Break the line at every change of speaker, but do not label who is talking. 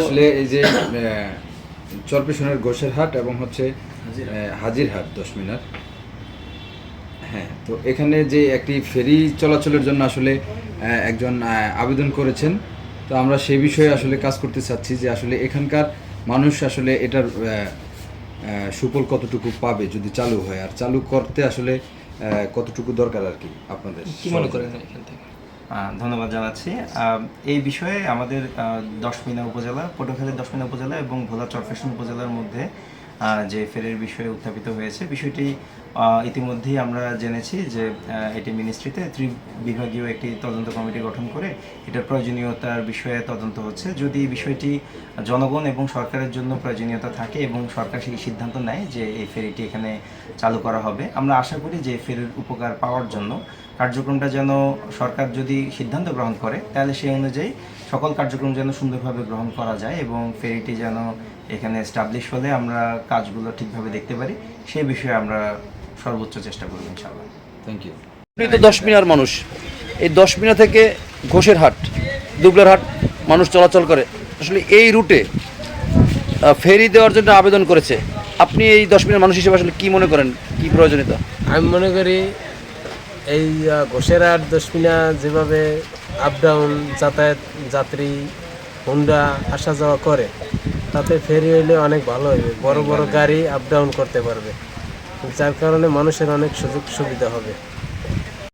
আসলে এই যে চরপেশনের গোসের হাট এবং হচ্ছে হাজির হাট দশ মিনার। হ্যাঁ তো এখানে যে একটি ফেরি চলাচলের জন্য আসলে একজন আবেদন করেছেন। তো আমরা সেই বিষয়ে আসলে কাজ করতে চাচ্ছি যে আসলে এখানকার মানুষ আসলে এটার সুফল কতটুকু পাবে যদি চালু হয়। আর চালু করতে আসলে আহ, কতটুকু দরকার আর কি আপনাদের?
কি মনে করেন এখান থেকে?
ধন্যবাদ জানাচ্ছি। এই বিষয়ে আমাদের দশমিনা উপজেলা, পটুয়াখালী দশমিনা উপজেলা এবং ভোলা চরফেশন উপজেলার মধ্যে যে ফেরের বিষয়ে উত্থাপিত হয়েছে। বিষয়টি ইতিমধ্যেই আমরা জেনেছি যে এটি মিনিস্ট্রিতে ত্রিবিভাগীয় একটি তদন্ত কমিটি গঠন করে এটার প্রয়োজনীয়তার বিষয়ে তদন্ত হচ্ছে। যদি বিষয়টি জনগণ এবং সরকারের জন্য প্রয়োজনীয়তা থাকে এবং সরকার সেই সিদ্ধান্ত নেয় যে এই ফেরিটি এখানে চালু করা হবে, আমরা আশা করি যে ফেরির উপকার পাওয়ার জন্য কার্যক্রমটা যেন সরকার যদি সিদ্ধান্ত গ্রহণ করে, তাহলে সেই অনুযায়ী সকল কার্যক্রম যেন সুন্দরভাবে গ্রহণ করা যায় এবং ফেরিটি যেন এখানে স্টাবলিশ হলে আমরা কাজগুলো ঠিকভাবে দেখতে পারি সেই বিষয়ে আমরা সর্বোচ্চ চেষ্টা করব ইনশাআল্লাহ।
থ্যাংক ইউ
আপনি তো দশ মিনার মানুষ। এই দশ মিনা থেকে ঘোষের হাট দুবলার হাট মানুষ চলাচল করে। আসলে এই রুটে ফেরি দেওয়ার জন্য আবেদন করেছে। আপনি এই দশ মিনার মানুষ হিসেবে আসলে কী মনে করেন? কি প্রয়োজনীয়তা?
আমি মনে করি এই ঘোষেরার দশমিনা যেভাবে আপ ডাউন যাতায়াত যাত্রী হুন্ডা আসা যাওয়া করে তাতে ফেরি হইলে অনেক ভালো হবে বড় বড় গাড়ি আপ ডাউন করতে পারবে। যার কারণে মানুষের অনেক সুযোগ সুবিধা হবে।